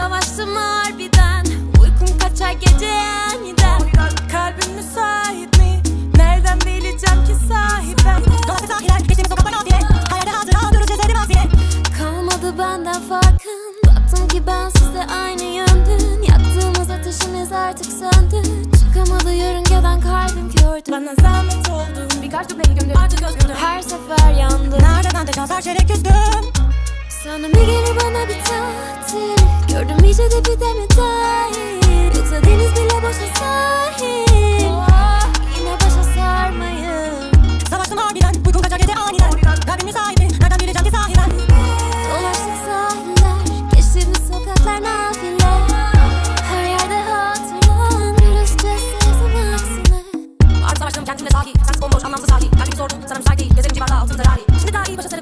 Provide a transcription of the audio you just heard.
Savaştım harbiden. Uykum kaçar gece aniden. Kalbim müsait mi? Nereden bileceğim ki vaziyet Kalmadı benden farkın. Baktım ki ben sizde aynı yöndün. Yaktığımız ateşimiz artık söndü. Çıkamadı yörüngeden kalbim kördü Bana zahmet oldu Birkaç dubleyi gömdüm. Artık özgürdüm. Her sefer yandı Nereden köşede bir de dahil? Yoksa deniz bile boşa sahil? Oh, Yine başa sarmayın. Savaştım harbiden Uykum kaçar gece aniden. Kalbimin sahibi Nereden bileceğim ki sahiden? Dolaştık sahiller Geçtiğimiz sokaklar nafile Her yerde hatıran Dürüstçe sevdim aksine Artık savaştım kendimle sahi Sensiz bomboş anlamsız sahi Kalbimi sordum sana müsait değil. Gezerim civarda altın Ferrari Şimdi daha iyi başa sarı